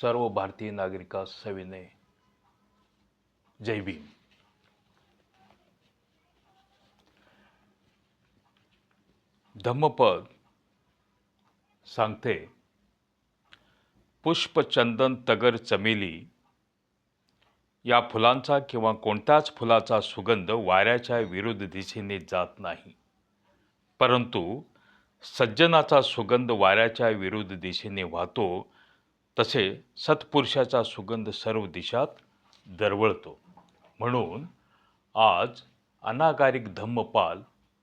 सर्व भारतीय नागरिकास सविनय. जय भीम. धम्मपद सांगते पुष्पचंदन तगर चमेली या फुलांचा किंवा कोणत्याच फुलाचा सुगंध वाऱ्याच्या विरुद्ध दिशेने जात नाही. परंतु सज्जनाचा सुगंध वाऱ्याच्या विरुद्ध दिशेने वाहतो तसे सत्पुरुषाचा सुगंध सर्व दिशात दरवळतो. म्हणून आज अनागारिक धम्मपाल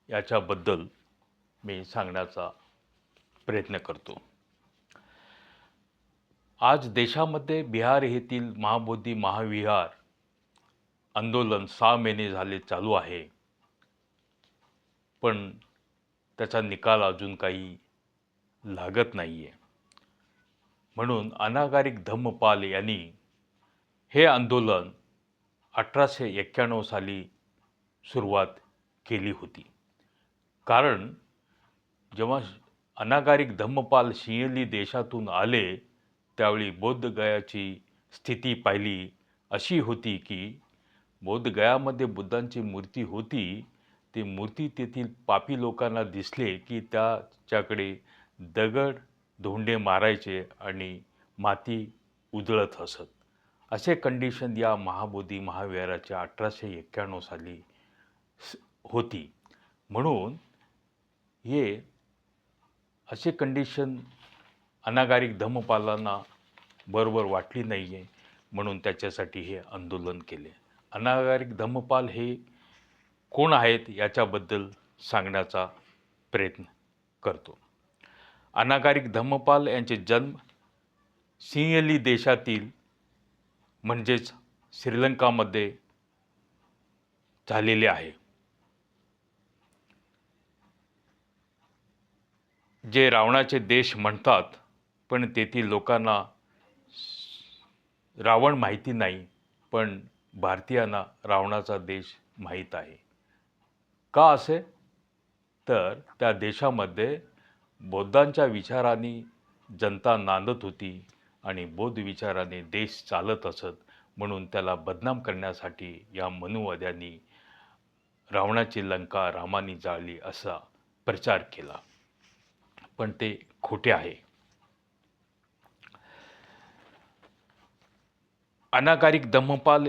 याच्याबद्दल मी सांगण्याचा प्रयत्न करतो. आज देशामध्ये बिहार येथील महाबोधी महाविहार आंदोलन सहा महिने झाले चालू आहे. पण त्याचा निकाल अजून काही लागत नाही आहे म्हणून अनागारिक धम्मपाल यांनी हे आंदोलन अठराशे एक्क्याण्णव साली सुरुवात केली होती. कारण जेव्हा अनागारिक धम्मपाल सिंहली देशातून आले त्यावेळी बौद्धगयाची स्थिती पाहिली अशी होती की बौद्धगयामध्ये बुद्धांची मूर्ती होती. ती मूर्ती तेथील पापी लोकांना दिसले की त्याच्याकडे दगड धोंडे मारायचे आणि माती उजळत असत असे कंडिशन या महाबोधी महाविहाराच्या अठराशे एक्क्याण्णव साली स- होती. म्हणून हे असे कंडिशन अनागारिक धम्मपालांना बरोबर वाटली नाही आहे म्हणून त्याच्यासाठी हे आंदोलन केले. अनागारिक धम्मपाल हे कोण आहेत याच्याबद्दल सांगण्याचा प्रयत्न करतो. अनागारिक धम्मपाल यांचे जन्म सिंहली देशातील म्हणजेच श्रीलंकामध्ये झालेले आहे. जे रावणाचे देश म्हणतात पण तेथील लोकांना रावण माहिती नाही पण भारतीयांना रावणाचा देश माहीत आहे. का असे? तर त्या देशामध्ये बौद्धांच्या विचाराने जनता नांदत होती आणि बौद्ध विचाराने देश चालत असत म्हणून त्याला बदनाम करण्यासाठी या मनुवाद्यांनी रावणाची लंका रामाने जाळली असा प्रचार केला. पण ते खोटे आहे. अनाकारिक धम्मपाल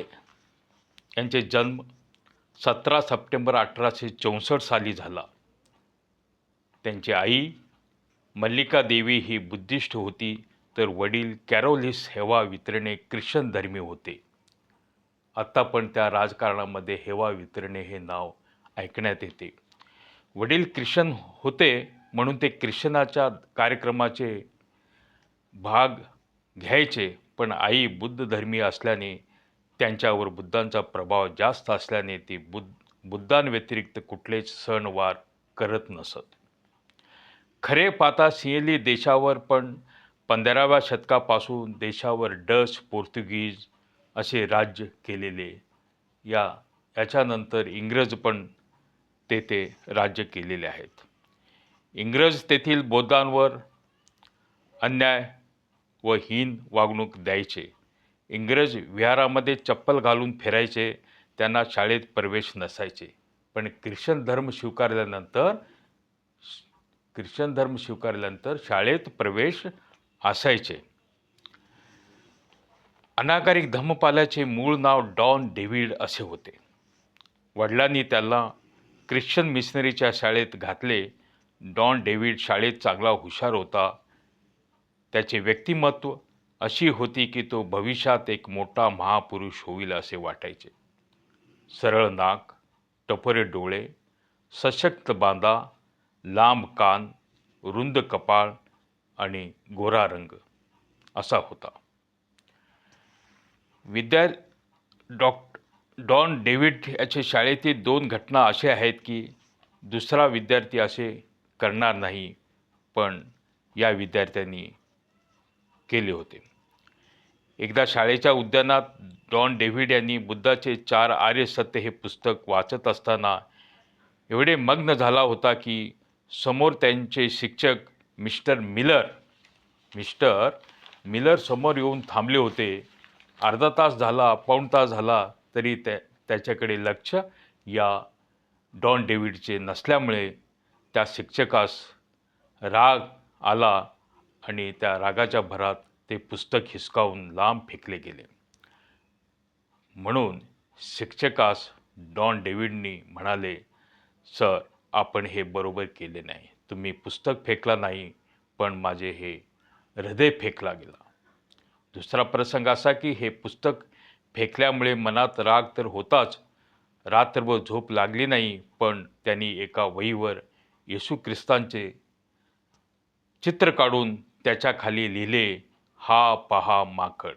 यांचे जन्म सतरा सप्टेंबर अठराशे चौसष्ट साली झाला. त्यांची आई मल्लिका देवी ही बुद्धिस्ट होती तर वडील कॅरोलिस हेवा वितरणे ख्रिश्चन धर्मी होते. आत्ता पण त्या राजकारणामध्ये हेवा वितरणे हे नाव ऐकण्यात येते. वडील ख्रिश्चन होते म्हणून ते ख्रिश्चनाच्या कार्यक्रमाचे भाग घ्यायचे पण आई बुद्ध धर्मी असल्याने त्यांच्यावर बुद्धांचा प्रभाव जास्त असल्याने ती बुद्ध बुद्धांव्यतिरिक्त कुठलेच सणवार करत नसत. खरे पाहता सिंहली देशावर पण पंधराव्या शतकापासून देशावर डच पोर्तुगीज असे राज्य केलेले. या याच्यानंतर इंग्रज पण तेथे राज्य केलेले आहेत. इंग्रज तेथील बौद्धांवर अन्याय व हीन वागणूक द्यायचे. इंग्रज विहारामध्ये चप्पल घालून फिरायचे त्यांना शाळेत प्रवेश नसायचे. पण ख्रिश्चन धर्म स्वीकारल्यानंतर ख्रिश्चन धर्म स्वीकारल्यानंतर शाळेत प्रवेश असायचे. अनाकारिक धम्मपालाचे मूळ नाव डॉन डेव्हिड असे होते. वडिलांनी त्याला ख्रिश्चन मिशनरीच्या शाळेत घातले. डॉन डेव्हिड शाळेत चांगला हुशार होता. त्याचे व्यक्तिमत्व अशी होती की तो भविष्यात एक मोठा महापुरुष होईल असे वाटायचे. सरळ नाक टपोरे डोळे सशक्त बांधा लांब कान रुंद कपाळ आणि गोरा रंग. असा होता. विद्या डॉक डॉन डेव्हिड याचे शाळेतील दोन घटना असे आहेत की दुसरा विद्यार्थी असे करणार नाही पण या विद्यार्थ्यांनी केले होते. एकदा शाळेच्या उद्यानात डॉन डेव्हिड यांनी बुद्धाचे चार आर्य सत्य हे पुस्तक वाचत असताना एवढे मग्न झाला होता की समोर त्यांचे शिक्षक मिस्टर मिलर मिस्टर मिलर समोर येऊन थांबले होते. अर्धा तास झाला पाऊण तास झाला तरी त्या त्याच्याकडे लक्ष या डॉन डेव्हिडचे नसल्यामुळे त्या शिक्षकास राग आला आणि त्या रागाच्या भरात ते पुस्तक हिसकावून लांब फेकले गेले. म्हणून शिक्षकास डॉन डेव्हिडनी म्हणाले सर आपण हे बरोबर केले नाही. तुम्ही पुस्तक फेकला नाही पण माझे हे हृदय फेकला गेला. दुसरा प्रसंग असा की हे पुस्तक फेकल्यामुळे मनात राग तर होताच रात्रभर झोप लागली नाही पण त्यांनी एका वहीवर येशू ख्रिस्तांचे चित्र काढून त्याच्याखाली लिहिले हा पहा माकड.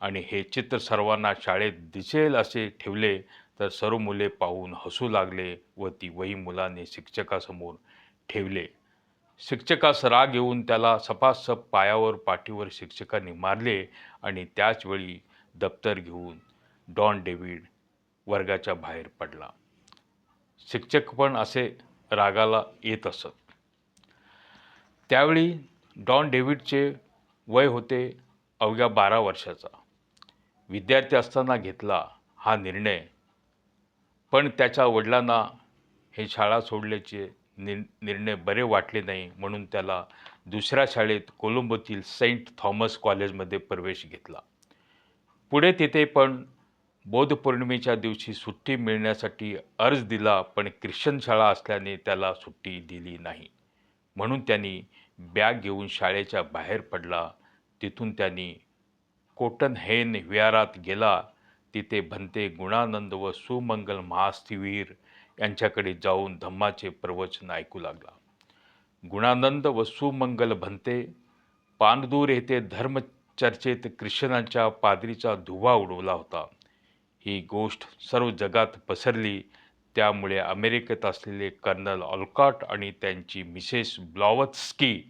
आणि हे चित्र सर्वांना शाळेत दिसेल असे ठेवले तर सर्व मुले पाहून हसू लागले व ती वही मुलाने शिक्षकासमोर ठेवले. शिक्षकास राग येऊन त्याला सपासप पायावर पाठीवर शिक्षकांनी मारले आणि त्याचवेळी दप्तर घेऊन डॉन डेव्हिड वर्गाच्या बाहेर पडला. शिक्षक पण असे रागाला येत असत. त्यावेळी डॉन डेव्हिडचे वय होते अवघ्या बारा वर्षाचा. विद्यार्थी असताना घेतला हा निर्णय पण त्याच्या वडिलांना हे शाळा सोडल्याचे नि निर्णय बरे वाटले नाही म्हणून त्याला दुसऱ्या शाळेत कोलंबोतील सेंट थॉमस कॉलेजमध्ये प्रवेश घेतला. पुढे तिथे पण बोधपौर्णिमेच्या दिवशी सुट्टी मिळण्यासाठी अर्ज दिला पण ख्रिश्चन शाळा असल्याने त्याला सुट्टी दिली नाही. म्हणून त्यांनी बॅग घेऊन शाळेच्या बाहेर पडला. तिथून त्यांनी कोटन हेन विहारात गेला. तिथे भंते गुणानंद व सुमंगल महास्थिवीर यांच्याकडे जाऊन धम्माचे प्रवचन ऐकू लागला. गुणानंद व सुमंगल भंते पानदूर येथे धर्मचर्चेत ख्रिश्चनांच्या पादरीचा धुवा उडवला होता. ही गोष्ट सर्व जगात पसरली. त्यामुळे अमेरिकेत असलेले कर्नल ऑलकॉट आणि त्यांची मिसेस ब्लॉवत्स्की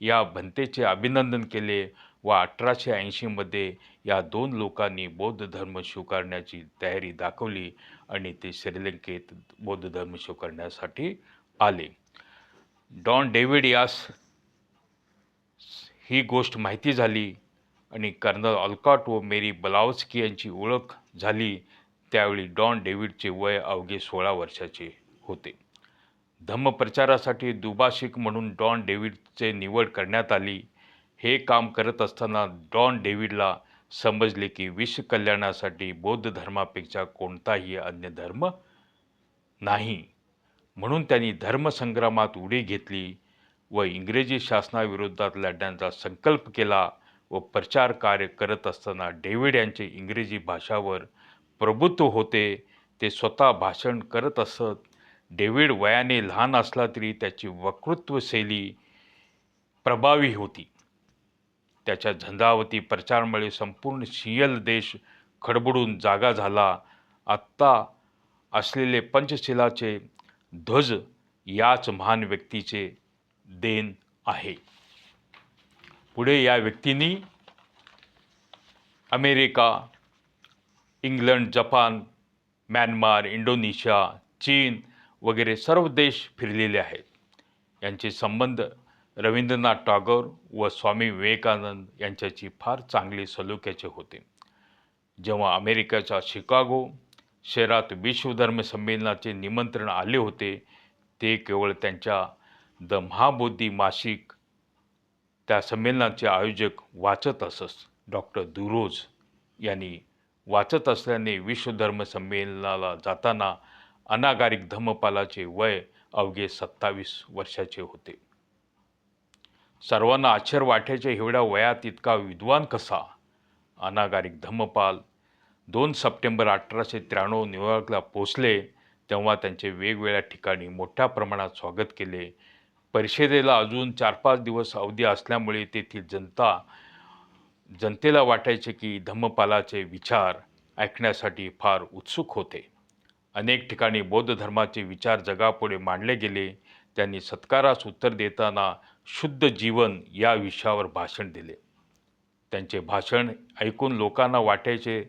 या भंतेचे अभिनंदन केले. व अठराशे ऐंशीमध्ये या दोन लोकांनी बौद्ध धर्म स्वीकारण्याची तयारी दाखवली आणि ते श्रीलंकेत बौद्ध धर्म स्वीकारण्यासाठी आले. डॉन डेव्हिड यास ही गोष्ट माहिती झाली आणि कर्नल अल्कॉट व मेरी बलावस्की यांची ओळख झाली त्यावेळी डॉन डेव्हिडचे वय अवघे सोळा वर्षाचे होते. धम्मप्रचारासाठी दुभाषिक म्हणून डॉन डेव्हिडचे निवड करण्यात आली. हे काम करत असताना डॉन डेव्हिडला समजले की विश्व कल्याणासाठी बौद्ध धर्मापेक्षा कोणताही अन्य धर्म नाही. म्हणून त्यांनी धर्मसंग्रामात उडी घेतली व इंग्रजी शासनाविरोधात लढण्याचा संकल्प केला व प्रचार कार्य करत असताना डेव्हिड यांचे इंग्रजी भाषावर प्रभुत्व होते ते स्वतः भाषण करत असत. डेव्हिड वयाने लहान असला तरी त्याची वक्तृत्वशैली प्रभावी होती. त्याच्या झंझावती प्रचारामुळे संपूर्ण शियल देश खडबडून जागा झाला. आत्ता असलेले पंचशिलाचे ध्वज याच महान व्यक्तीचे देन आहे. पुढे या व्यक्तींनी America England Japan Myanmar Indonesia चीन वगैरे सर्व देश फिरलेले आहेत. यांचे संबंध रवींद्रनाथ टागोर व स्वामी विवेकानंद यांच्याची फार चांगली सलोख्याचे होते. जेव्हा अमेरिकेच्या शिकागो शहरात विश्वधर्म संमेलनाचे निमंत्रण आले होते ते केवळ त्यांच्या द महाबोधी मासिक त्या संमेलनाचे आयोजक वाचत असत. डॉक्टर दुरोज यांनी वाचत असल्याने विश्वधर्म संमेलनाला जाताना अनागारिक धम्मपालाचे वय अवघे सत्तावीस वर्षाचे होते. सर्वांना आश्चर्य वाटायचे एवढ्या वयात इतका विद्वान कसा? अनागारिक धम्मपाल. दोन सप्टेंबर अठराशे त्र्याण्णव न्यूयॉर्कला पोचले तेव्हा त्यांचे वेगवेगळ्या ठिकाणी मोठ्या प्रमाणात स्वागत केले. परिषदेला अजून चार पाच दिवस अवधी असल्यामुळे तेथील जनता जनतेला वाटायचे की धम्मपालाचे विचार ऐकण्यासाठी फार उत्सुक होते. अनेक ठिकाणी बौद्ध धर्माचे विचार जगापुढे मांडले गेले. त्यांनी सत्कारास उत्तर देताना शुद्ध जीवन या विषयावर भाषण दिले. त्यांचे भाषण ऐकून लोकांना वाटायचे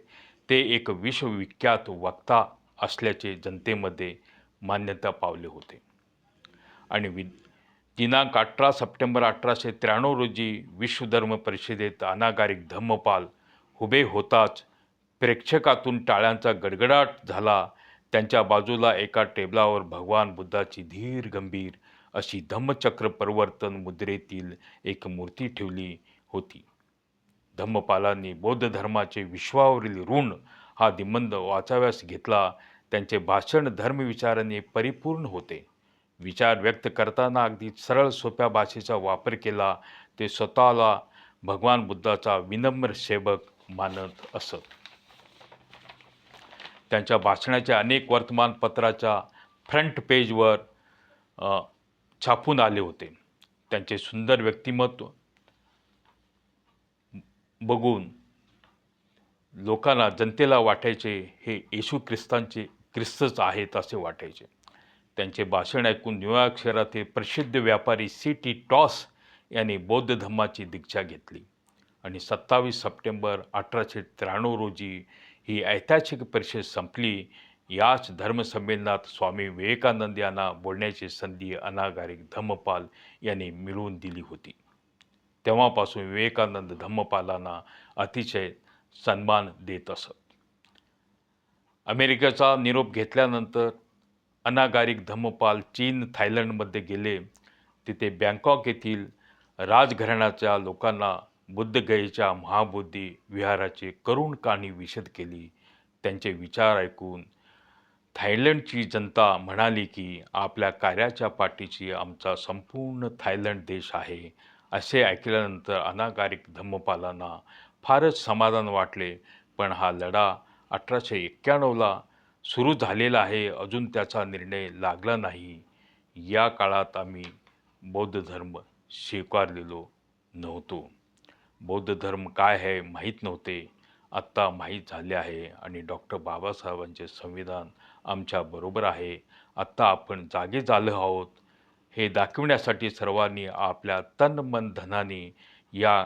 ते एक विश्वविख्यात वक्ता असल्याचे जनतेमध्ये मान्यता पावले होते. आणि वि दिनांक अठरा सप्टेंबर अठराशे त्र्याण्णव रोजी विश्वधर्म परिषदेत अनागारिक धम्मपाल उभे होताच प्रेक्षकातून टाळ्यांचा गडगडाट झाला. त्यांच्या बाजूला एका टेबलावर भगवान बुद्धाची धीर गंभीर अशी धम्मचक्र परिवर्तन मुद्रेतील एक मूर्ती ठेवली होती. धम्मपालांनी बौद्ध धर्माचे विश्वावरील ऋण हा निबंध वाचाव्यास घेतला. त्यांचे भाषण धर्मविचाराने परिपूर्ण होते. विचार व्यक्त करताना अगदी सरळ सोप्या भाषेचा वापर केला. ते स्वतःला भगवान बुद्धाचा विनम्र सेवक मानत असत. त्यांच्या भाषणाच्या अनेक वर्तमानपत्राच्या फ्रंट पेजवर छापून आले होते. त्यांचे सुंदर व्यक्तिमत्व बघून लोकांना जनतेला वाटायचे हे येशू ख्रिस्तांचे ख्रिस्तच आहेत असे वाटायचे. त्यांचे भाषण ऐकून न्यूयॉर्क शहरातील प्रसिद्ध व्यापारी सी टी टॉस यांनी बौद्ध धम्माची दीक्षा घेतली. आणि सत्तावीस सप्टेंबर अठराशे त्र्याण्णव रोजी ही ऐतिहासिक परिषद संपली याच धर्मसंमेलनात स्वामी विवेकानंद यांना बोलण्याची संधी अनागारिक धम्मपाल यांनी मिळवून दिली होती. तेव्हापासून विवेकानंद धम्मपालांना अतिशय सन्मान देत असत. अमेरिकेचा निरोप घेतल्यानंतर अनागारिक धम्मपाल चीन थायलंडमध्ये गेले. तिथे बँकॉक येथील राजघराण्याच्या लोकांना बुद्धगयेच्या महाबुद्धी विहाराची करुण काणी विशद केली. त्यांचे विचार ऐकून थायलंडची जनता म्हणाली की आपल्या कार्याच्या पाठीशी आमचा संपूर्ण थायलंड देश आहे असे ऐकल्यानंतर अनागारिक धम्मपालांना फारच समाधान वाटले. पण हा लढा अठराशे एक्क्याण्णवला सुरू झालेला आहे अजून त्याचा निर्णय लागला नाही. या काळात आम्ही बौद्ध धर्म स्वीकारलेलो नव्हतो. बौद्ध धर्म काय आहे माहीत नव्हते. आत्ता माहीत झाले आहे आणि डॉक्टर बाबासाहेबांचे संविधान आमच्याबरोबर आहे. आत्ता आपण जागे झालो आहोत. हे दाखविण्यासाठी सर्वांनी आपल्या तन मन धनाने या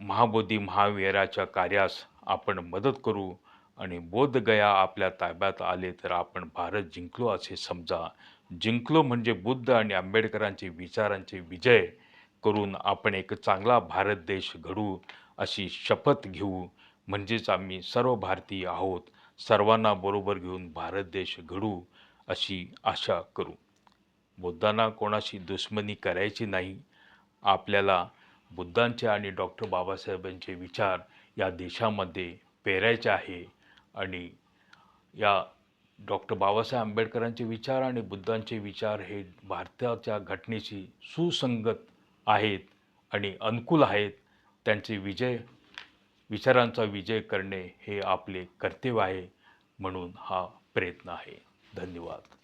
महाबोधी महावीराच्या कार्यास आपण मदत करू आणि बोधगया आपल्या ताब्यात आले तर आपण भारत जिंकलो असे समजा. जिंकलो म्हणजे बुद्ध आणि आंबेडकरांचे विचारांचे विजय करून आपण एक चांगला भारत देश घडू अशी शपथ घेऊ. म्हणजेच आम्ही सर्व भारतीय आहोत. सर्वांना बरोबर घेऊन भारत देश घडू अशी आशा करू. बुद्धांना कोणाशी दुश्मनी करायची नाही. आपल्याला बुद्धांचे आणि डॉक्टर बाबासाहेबांचे विचार या देशामध्ये पेरायचे आहे आणि या डॉक्टर बाबासाहेब आंबेडकरांचे विचार आणि बुद्धांचे विचार हे भारताच्या घटनेशी सुसंगत आहेत आणि अनुकूल आहेत. त्यांचे विजय विचारांचा विजय करणे हे आपले कर्तव्य आहे म्हणून हा प्रयत्न आहे. धन्यवाद.